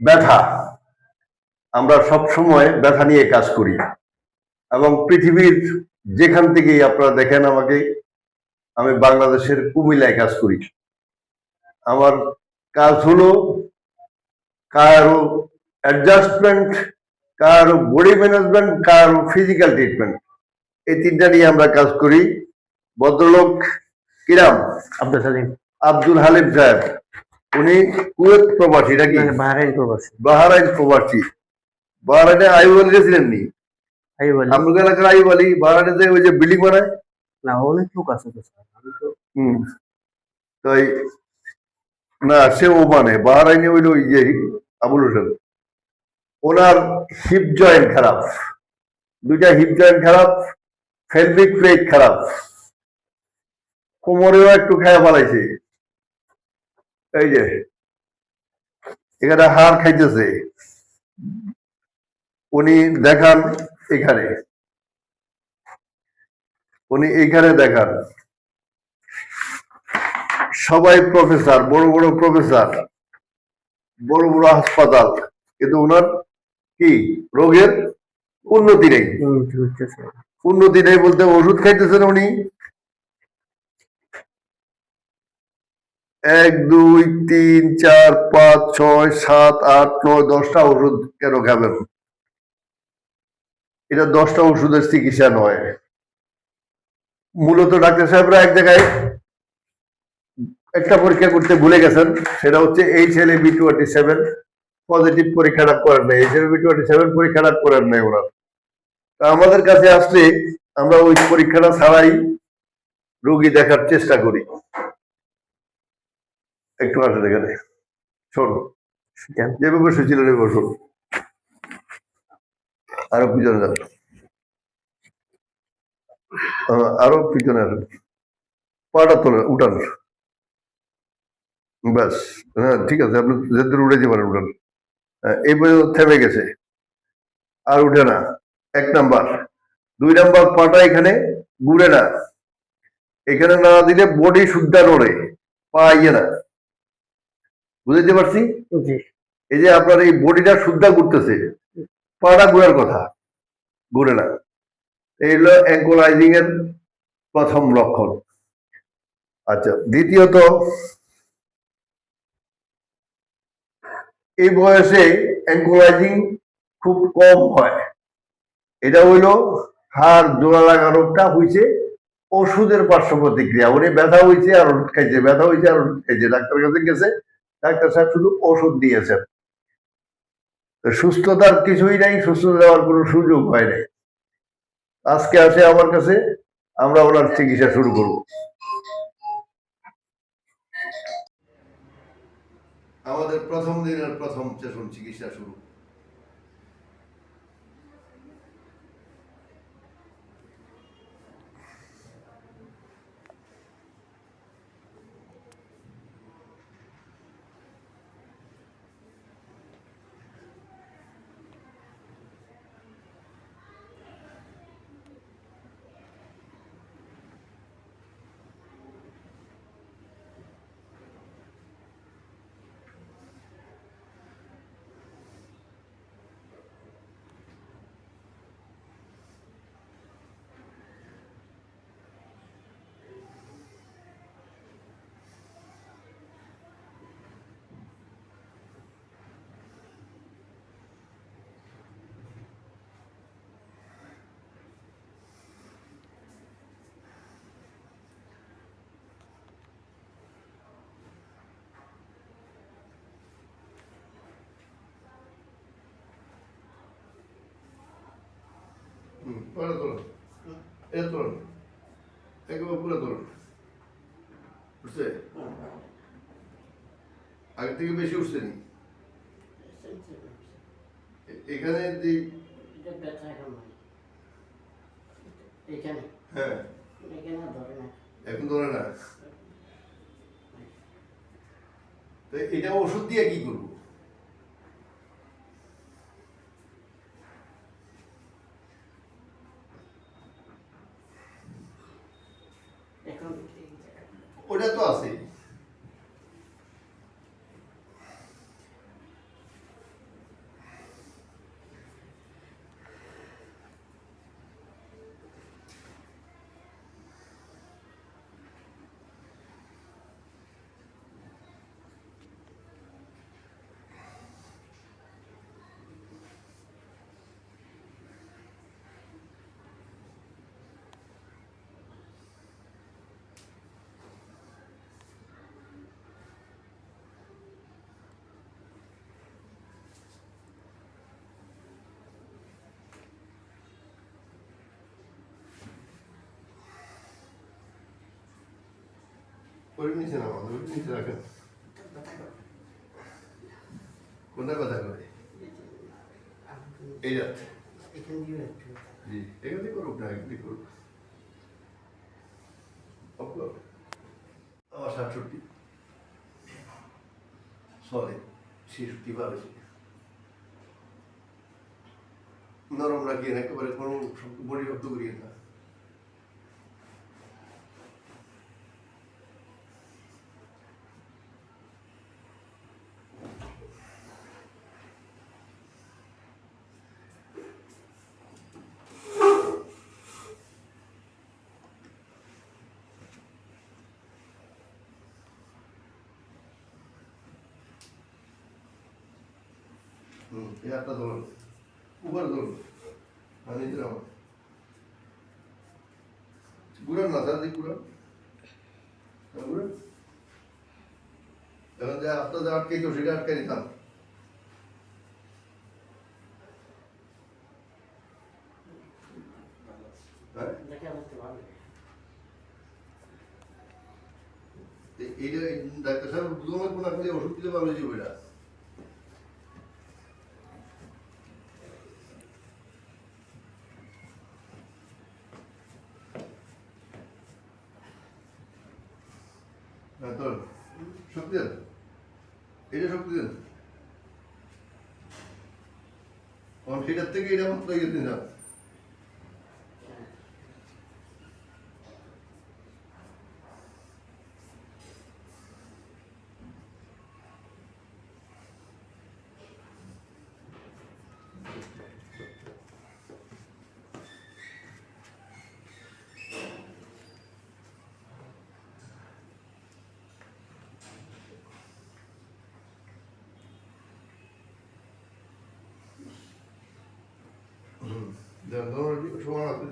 ব্যথা। আমরা সব সময় ব্যথা নিয়ে কাজ করি। এবং পৃথিবীর যেখান থেকেই আপনারা দেখেন আমাকে আমি বাংলাদেশের কুমিল্লায় কাজ করি। আমার কাজ হলো কারও অ্যাডজাস্টমেন্ট কারও বডি ম্যানেজমেন্ট কারও ফিজিক্যাল ট্রিটমেন্ট এই তিনটা নিয়ে আমরা কাজ করি। ভদ্রলোক কিরাম? আব্দুল সালিম আব্দুল হালিম সাহেব। উনি কুয়েত প্রবাসী নাকি? মানে বাহারাইন প্রবাসী। বাহারাইন প্রবাসী। বাহারাইনে আইব আলী গেছিলেন নি আই বলি আমরুক এলাকার আইব আলী বাহারাইনে যে ওই যে বিল্ডিং বানায় না অনেক লোক আছে তো স্যার। আমি তো হুম। তাই না সে ওমানে বাহারাইনে হইল ওই যে আবুল হোসেন। ওনার হিপ জয়েন্ট খারাপ। দুইটা হিপ জয়েন্ট খারাপ প্লেট খারাপ। কোমরেও একটু খায়া পালাইছে এই যে এখানে হাড় খাইতেছে। উনি দেখান এখানে। উনি এইখানে দেখান। সবাই প্রফেসর বড় বড় প্রফেসর বড় বড় হাসপাতাল। কিন্তু ওনার কি? রোগের উন্নতি নেই। উন্নতি নেই বলতে ওষুধ খাইতেছেন উনি। এক, দুই, তিন, চার, পাঁচ, ছয়, সাত, আট, নয়, দশটা ওষুধ কেন খাবেন? এটা দশটা ওষুধের চিকিৎসা নয়। মূলত ডাক্তার সাহেবরা এক জায়গায় একটা পরীক্ষা করতে ভুলে গেছেন, সেটা হচ্ছে H L B twenty seven positive পরীক্ষাটা করেন নাই। H L B twenty seven পরীক্ষাটা করেন নাই ওরা তা আমাদের কাছে আসলে আমরা ওই পরীক্ষাটা ছাড়াই রোগী দেখার চেষ্টা করি। একটু আসেন এখানে শোন যেভাবে এভাবে শোন। আরও পিছনে যান আরও পিছনে আসেন পাটা তোলেন উঠান। ব্যাস হ্যাঁ ঠিক আছে আপনি যেতে উঠে যেতে পারেন উঠান। হ্যাঁ, এই পর্যন্ত থেমে গেছে। আর উঠে না। এক নাম্বার। দুই নাম্বার পাটা এখানে ঘুরে না। এখানে না দিলে বডি শুদ্ধা নড়ে পা ইয়ে না। বুঝতে পারছি? এই যে আপনার এই বডিটা শুদ্ধা করতেছে পাটা ঘুরার কথা ঘুরে না। এই হলো অ্যাঙ্কোলাইজিং এর প্রথম লক্ষণ। আচ্ছা দ্বিতীয়ত এই বয়সে অ্যাঙ্কোলাইজিং খুব কম হয়। এটা হইল হাড় জোড়া লাগানোটা হয়েছে ওষুধের পার্শ্ব প্রতিক্রিয়া। উনি ব্যথা হয়েছে আর ওষুধ খাইছে ব্যথা হয়েছে আর ওষুধ খাইছে ডাক্তার কাছে গেছে ডাক্তার সাহেব শুধু ওষুধ দিয়েছেন। সুস্থতার কিছুই নাই, সুস্থ দেওয়ার কোনো সুযোগ হয় নাই। আজকে আসে আমার কাছে, আমরা ওনার চিকিৎসা শুরু করব। আমাদের প্রথম দিনের প্রথম সেশন চিকিৎসা শুরু। হুম, পরে তোলো। এ তোলো একেবারে পুরো তোলো বুঝছে? আগে থেকে বেশি উঠছে নি? এখানে হ্যাঁ। এখন? ধরে না। এটা ওষুধ দিয়ে কি করব এখন ওটা তো আছে করে নিচে না কোনটা কথা করে এই যাচ্ছে করুক না করুক। আমার নরম রাখিয়ে না একেবারে কোনো বডি করিয়ে না। হুম এই একটা ধরুন উপরে ধরুন না স্যার দিক হ্যাঁ, যে আপনার যে আটকে সেটা আটকে নিতাম। হ্যাঁ? এইটা এই ডাক্তার সাহেব ওষুধ দিতে পারবে যে ওইটা? হ্যাঁ তোর শক্তি এটা শক্তি দেন কারণ সেটার থেকে এটা মাত্র ইয়ে না ধরুন সমান হাতে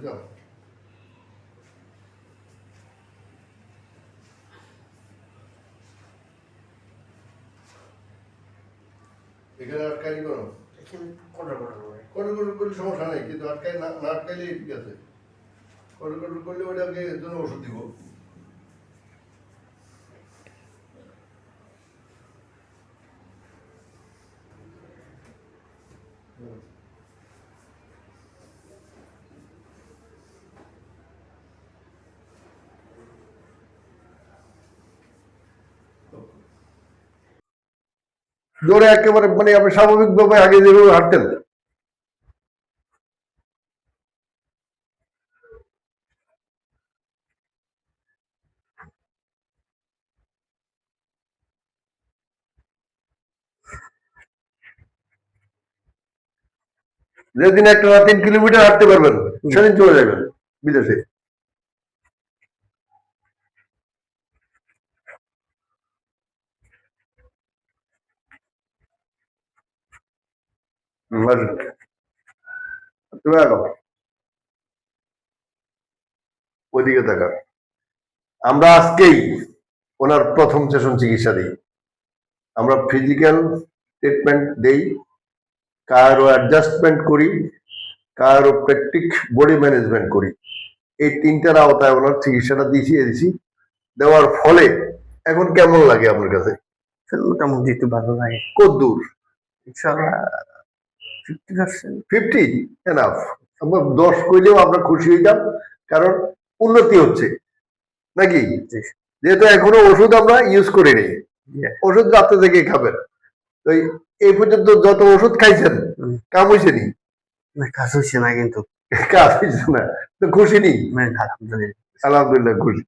এখানে আটকাই করো? কটর কটর করলে সমস্যা নেই কিন্তু আটকাই না আটকাইলে ঠিক আছে। কটর কটর করলে ওটাকে জন্য ওষুধ দিব। জোরে একেবারে মানে আপনি স্বাভাবিকভাবে আগে যেভাবে হাঁটতেন। যেদিন একটা তিন কিলোমিটার হাঁটতে পারবেন সেদিন চলে যাবেন বিদেশে। তুমি আগাও ওইদিকে তাকান আমরা আজকেই ওনার প্রথম সেশন চিকিৎসা দিই। আমরা ফিজিক্যাল ট্রিটমেন্ট দেই কারও অ্যাডজাস্টমেন্ট করি কারও প্র্যাকটিক বডি ম্যানেজমেন্ট করি। এই তিনটার আওতায় ওনার চিকিৎসাটা দিয়েছি দিয়েছি দেওয়ার ফলে এখন কেমন লাগে আপনার কাছে? স্যার মোটামুটি ভালো লাগে কত দূর ইনশাল্লাহ ফিফটি এনাফ আমরা দশ কইলেও আমরা খুশি হয়ে যাব কারণ উন্নতি হচ্ছে। নাকি? যেহেতু এখনও ওষুধ আমরা ইউজ করিনি. ওষুধ রাত্রে থেকে খাবেন। তো এই- পর্যন্ত যত ওষুধ খাইছেন। কাম হয়েছে নি? না কাজ হচ্ছে না কিন্তু। কাজ হয়েছে না। তো খুশি নি? মানে আলহামদুলিল্লাহ। খুশি।